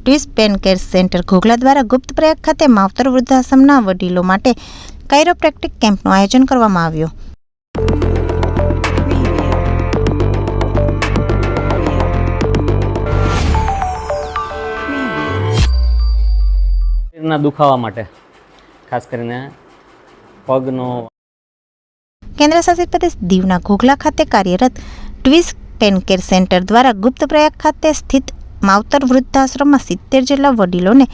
Twins pain care centre Ghoghla દ્વારા ગુપ્ત પ્રયાગ ખાતે માવતર વૃદ્ધાશ્રમના વડીલો માટે કાયરોપ્રેક્ટિક કેમ્પનું આયોજન કરવામાં આવ્યું. શરીરના દુખાવા માટે ખાસ કરીને પગનો કેન્દ્ર શાસિત પ્રદેશ દીવના ઘોઘલા ખાતે કાર્યરત ટ્વિસ પેન કેર સેન્ટર દ્વારા ગુપ્ત પ્રયાગ ખાતે સ્થિત માવતર વૃદ્ધાશ્રમમાં સિત્તેર જેટલા વડીલોને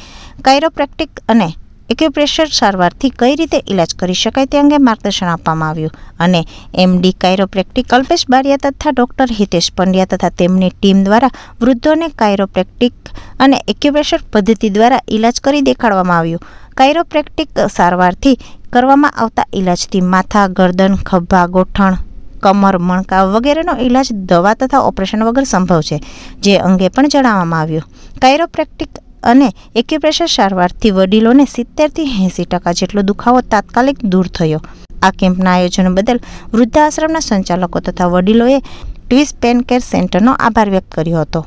કાયરોપ્રેક્ટિક અને એક્યુપ્રેશર સારવારથી કઈ રીતે ઇલાજ કરી શકાય તે અંગે માર્ગદર્શન આપવામાં આવ્યું. અને એમડી કાયરોપ્રેક્ટિક કલ્પેશ બારિયા તથા ડોક્ટર હિતેશ પંડ્યા તથા તેમની ટીમ દ્વારા વૃદ્ધોને કાયરોપ્રેક્ટિક અને એક્યુપ્રેશર પદ્ધતિ દ્વારા ઇલાજ કરી દેખાડવામાં આવ્યું. કાયરોપ્રેક્ટિક સારવારથી કરવામાં આવતા ઇલાજથી માથા, ગરદન, ખભા, ગોઠણ કમર, મણકા વગેરેનો ઇલાજ દવા તથા ઓપરેશન વગર સંભવ છે, જે અંગે પણ જણાવવામાં આવ્યું. કાયરોપ્રેક્ટિક અને એક્યુપ્રેશર સારવારથી વડીલોને સિત્તેરથી એંસી ટકા જેટલો દુખાવો તાત્કાલિક દૂર થયો. આ કેમ્પના આયોજન બદલ વૃદ્ધાશ્રમના સંચાલકો તથા વડીલોએ ટ્વિસ પેન કેર સેન્ટરનો આભાર વ્યક્ત કર્યો હતો.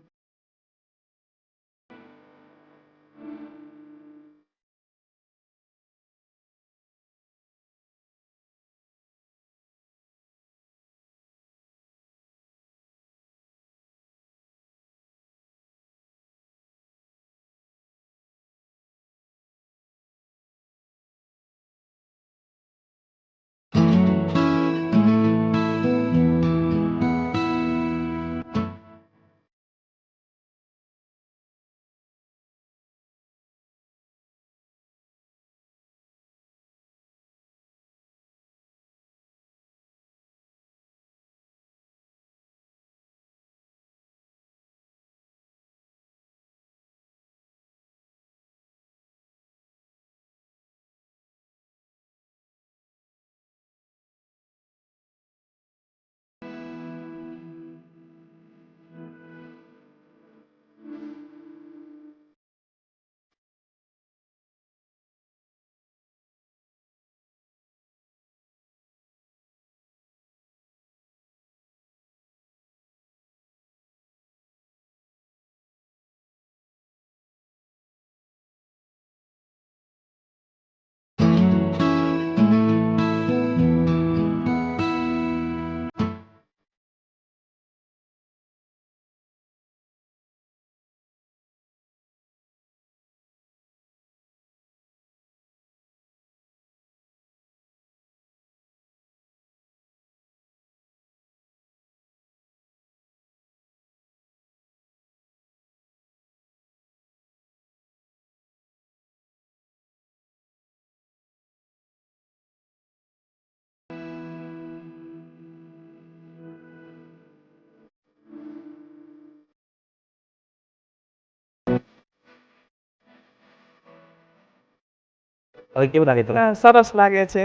હવે કેવું લાગે તમને? સરસ લાગે છે.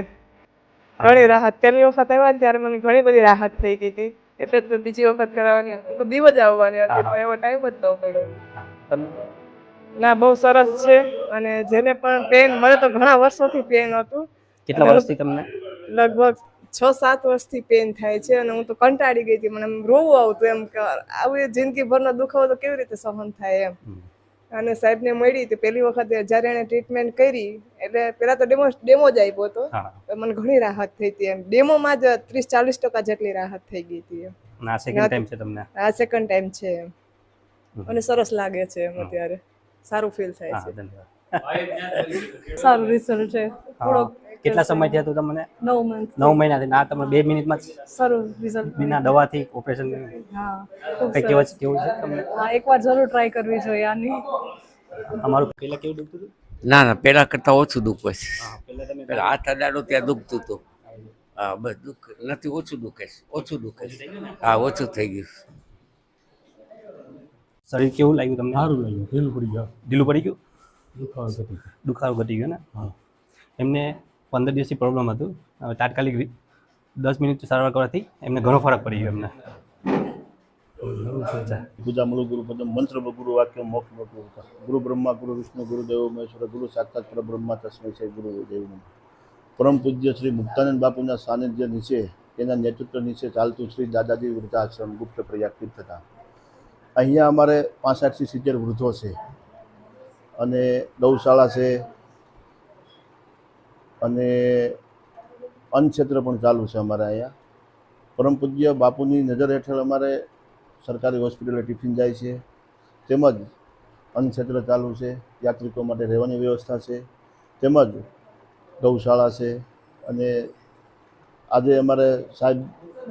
ઘણી રાહત. પહેલી વખત આવ્યા ત્યારે મને ઘણી બધી રાહત થઈ ગઈ હતી. એટલે તો બીજી વખત કરાવવાની હતી. તો દીવ જ આવવાની હતી. એવો ટાઈમ જ ન પડ્યો ના બહુ સરસ છે. અને જેને પણ પેન મને તો ઘણા વર્ષોથી પેન હતું. કેટલા વર્ષથી તમને? લગભગ છ સાત વર્ષથી પેન થાય છે અને હું તો કંટાળી ગઈ હતી. મને રોવું આવતું એમ કે આવી જિંદગીભરનો દુખાવો તો કેવી રીતે સહન થાય એમ. અને સાહેબને મળી તો પહેલી વખત જ્યારે એણે ટ્રીટમેન્ટ કરી એટલે પહેલાં તો ડેમો ડેમો જ આપ્યો હતો. તો મને ઘણી રાહત થઈ હતી એમ. ડેમોમાં જ ત્રીસ ચાલીસ ટકા જેટલી રાહત થઈ ગઈ હતી આ સેકન્ડ ટાઈમ છે તમને? આ સેકન્ડ ટાઈમ છે એમ. અને સરસ લાગે છે એમ અત્યારે. સારું ફીલ થાય છે. સારું રિઝલ્ટ છે. હા. કેટલા સમયથી હતું તમને? નવ મંથ નવ મહિનાથી. ના તમે બે મિનિટમાં સારું રિઝલ્ટ બિના દવાથી ઓપરેશન હા ખૂબ કઈ કેવું કેવું છે તમને? હા એકવાર જરૂર ટ્રાય કરવી જોઈએ આની. અમારું પહેલા કેવું દુખતું હતું? ના ના પહેલા કરતા ઓછું દુખે છે. પહેલા હાથ અડાડો ત્યાં દુખતું હતું. હા બસ દુઃખ નથી ઓછું દુખે છે ઓછું દુખે છે. હા ઓછું થઈ ગયું શરીર કેવું લાગ્યું તમને? સારું લાગ્યું ઢીલું પડી ગયો. ઢીલું પડી ગયું. દુખાવો ઘટી ગયો ને? હા. એમને પંદર દિવસથી પ્રોબ્લેમ હતું. હવે તાત્કાલિક દસ મિનિટ સારવાર કરવાથી એમને ઘણો ફરક પડી ગયો એમને. પૂજા મૂળ ગુરુ પદમ મંત્ર ગુરુ વાક્ય મોક્ષ ગુરુ ગુરુ બ્રહ્મા ગુરુ વિષ્ણુ ગુરુ દેવ મહેશ્વર ગુરુ સાક્ષાત પરબ્રહ્મા તસ્મૈ છે ગુરુ દેવ પરમ પૂજ્ય શ્રી મુક્તાનંદ બાપુના સાનિધ્ય નીચે તેના નેતૃત્વ નીચે ચાલતું શ્રી દાદાજી વૃદ્ધાશ્રમ ગુપ્ત પ્રયાગ હતા અહીંયા અમારે પાસઠથી સિત્તેર વૃદ્ધો છે. અને ગૌશાળા છે અને ક્ષેત્ર પણ ચાલુ છે અમારે અહીંયા. પરમ પૂજ્ય બાપુની નજર હેઠળ અમારે સરકારી હોસ્પિટલે ટિફિન જાય છે. તેમજ ક્ષેત્ર ચાલુ છે. યાત્રિકો માટે રહેવાની વ્યવસ્થા છે. તેમજ ગૌશાળા છે. અને આજે અમારે સાહેબ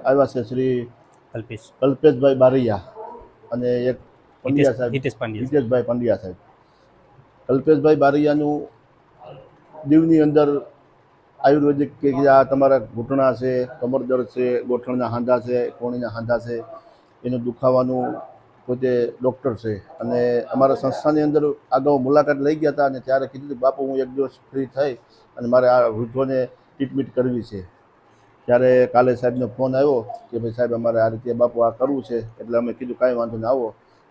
આવ્યા છે શ્રી કલ્પેશ કલ્પેશભાઈ બારૈયા અને એક પંડ્યા સાહેબ. હિતેશભાઈ પંડ્યા સાહેબ. કલ્પેશભાઈ બારૈયાનું દીવની અંદર આયુર્વેદિક કે આ તમારા ઘૂંટણા છે, કમર દર્દ છે, ગોઠણના હાંધા છે, કોણીના હાંધા છે, એનું દુખાવાનું પોતે ડૉક્ટર છે. અને અમારા સંસ્થાની અંદર અગાઉ મુલાકાત લઈ ગયા હતા અને ત્યારે કીધું બાપુ, હું એક દિવસ ફ્રી થઈ અને મારે આ વૃદ્ધોને ટ્રીટમેન્ટ કરવી છે. ત્યારે કાલે સાહેબનો ફોન આવ્યો કે, ભાઈ સાહેબ, અમારે આ રીતે બાપુ આ કરવું છે. એટલે અમે કીધું, કાંઈ વાંધો નહીં, આવો.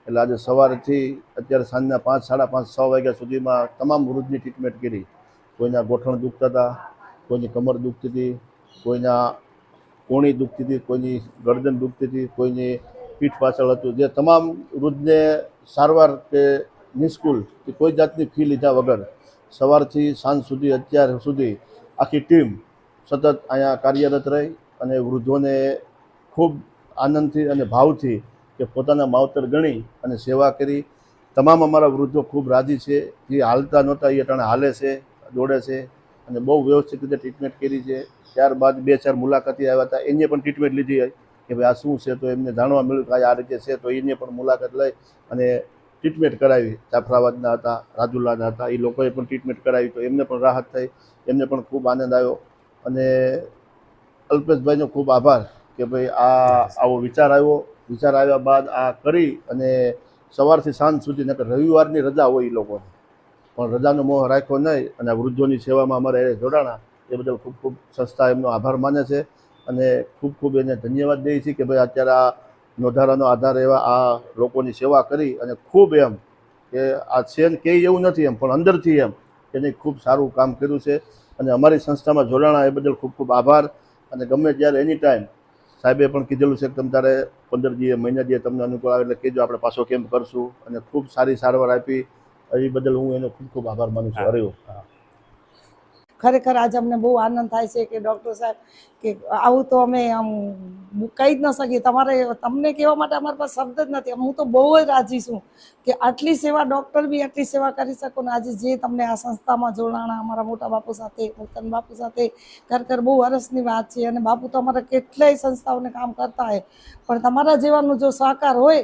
એટલે આજે સવારથી અત્યારે સાંજના પાંચ, સાડા પાંચ, છ વાગ્યા સુધીમાં તમામ વૃદ્ધની ટ્રીટમેન્ટ કરી. કોઈના ગોઠણ દુખતા હતા કોઈની કમર દુખતી હતી, કોઈના કોણી દુખતી હતી, કોઈની ગરદન દુખતી હતી, કોઈની પીઠ પાછળ હતું. જે તમામ વૃદ્ધને સારવાર કે નિષ્કુલ કે કોઈ જાતની ફી લીધા વગર સવારથી સાંજ સુધી, અત્યાર સુધી આખી ટીમ સતત અહીંયા કાર્યરત રહી અને વૃદ્ધોને ખૂબ આનંદથી અને ભાવથી કે પોતાના માવતર ગણી અને સેવા કરી. તમામ અમારા વૃદ્ધો ખૂબ રાજી છે. જે હાલતા નહોતા, એ ટાણે હાલે છે, દોડે છે. અને બહુ વ્યવસ્થિત રીતે ટ્રીટમેન્ટ કરી છે. ત્યારબાદ બે ચાર મુલાકાતી આવ્યા હતા. એને પણ ટ્રીટમેન્ટ લીધી હોય કે ભાઈ આ શું છે તો એમને જાણવા મળ્યું કે આ રીતે છે તો એને પણ મુલાકાત લઈ અને ટ્રીટમેન્ટ કરાવી. જાફરાબાદના હતા, રાજુલાના હતા એ લોકોએ પણ ટ્રીટમેન્ટ કરાવી તો એમને પણ રાહત થઈ. એમને પણ ખૂબ આનંદ આવ્યો. અને અલ્પેશભાઈનો ખૂબ આભાર કે ભાઈ આ આવો વિચાર આવ્યો. વિચાર આવ્યા બાદ આ કરી અને સવારથી સાંજ સુધી નકર રવિવારની રજા હોય એ લોકોને. પણ રજાનો મોહ રાખ્યો નહીં અને વૃદ્ધોની સેવામાં અમારે એ જોડાણા, એ બદલ ખૂબ ખૂબ સંસ્થા એમનો આભાર માને છે અને ખૂબ ખૂબ એને ધન્યવાદ દઈએ છીએ કે ભાઈ અત્યારે આ નોંધારાનો આધાર એવા આ લોકોની સેવા કરી અને ખૂબ એમ કે આ છે ને કંઈ એવું નથી એમ, પણ અંદરથી એમ એને ખૂબ સારું કામ કર્યું છે અને અમારી સંસ્થામાં જોડાણા એ બદલ ખૂબ ખૂબ આભાર અને ગમે ત્યારે એની ટાઈમ સાહેબે પણ કીધેલું છે કે તમે તારે પંદર દિવસ મહિના દિવસ તમને અનુકૂળ આવે એટલે કહેજો આપણે પાછો કેમ્પ કરશું અને ખૂબ સારી સારવાર આપી એ બદલ હું એનો ખૂબ ખૂબ આભાર માનું છું. હરિયો ખરેખર આજે અમને બહુ આનંદ થાય છે કે ડૉક્ટર સાહેબ કે આવું તો અમે આમ કહી જ ન શકીએ. તમારે તમને કહેવા માટે અમારી પાસે શબ્દ જ નથી. હું તો બહુ જ રાજી છું કે આટલી સેવા ડૉક્ટર બી આટલી સેવા કરી શકો ને આજે જે તમને આ સંસ્થામાં જોડાણા અમારા મોટા બાપુ સાથે મુક્તન બાપુ સાથે ખરેખર બહુ વરસની વાત છે અને બાપુ તો અમારા કેટલાય સંસ્થાઓને કામ કરતા હોય. પણ તમારા જેવાનું જો સહકાર હોય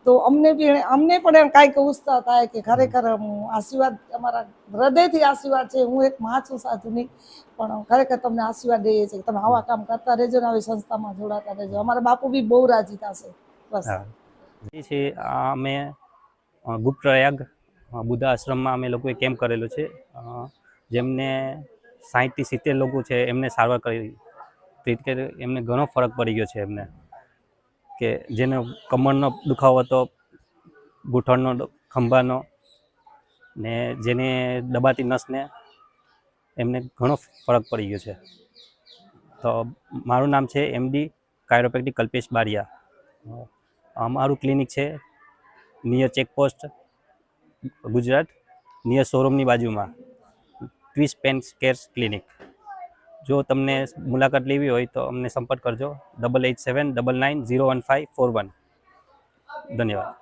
તો અમને બી અમને પણ એમ કાંઈક ઉત્સાહ થાય કે ખરેખર આશીર્વાદ અમારા હૃદયથી આશીર્વાદ છે. હું એક માં છું સાધુની પણ ખરેખર તમને આશીર્વાદ દઈએ છીએ તમે આવા કામ કરતા રહેજો ને આવી સંસ્થામાં જોડાતા રહેજો. અમારા બાપુ બી બહુ રાજી થશે. બસ. જે છે અમે અ, ગુપ્ત પ્રયાગ અ, બુદ્ધા આશ્રમમાં અમે લોકોએ કેમ્પ કરેલો છે. જેમને સાહીઠથી સિત્તેર લોકો છે એમને સારવાર કરી. એમને ઘણો ફરક પડી ગયો છે એમને. કે જેને કમરનો દુખાવો હતો ઘૂંટણનો ખંભાનો ને જેને દબાતી નસને, એમને ઘણો ફરક પડી ગયો છે. તો મારું નામ છે એમડી કાયરોપેક્ટિક કલ્પેશ બારિયા. અમારું ક્લિનિક છે નિયર ચેકપોસ્ટ, ગુજરાત, નિયર શોરૂમની બાજુમાં ટ્વિસ પેન કેર્સ ક્લિનિક. જો તમને મુલાકાત લેવી હોય તો અમને સંપર્ક કરજો. Double eight seven double nine zero one five four one ધન્યવાદ.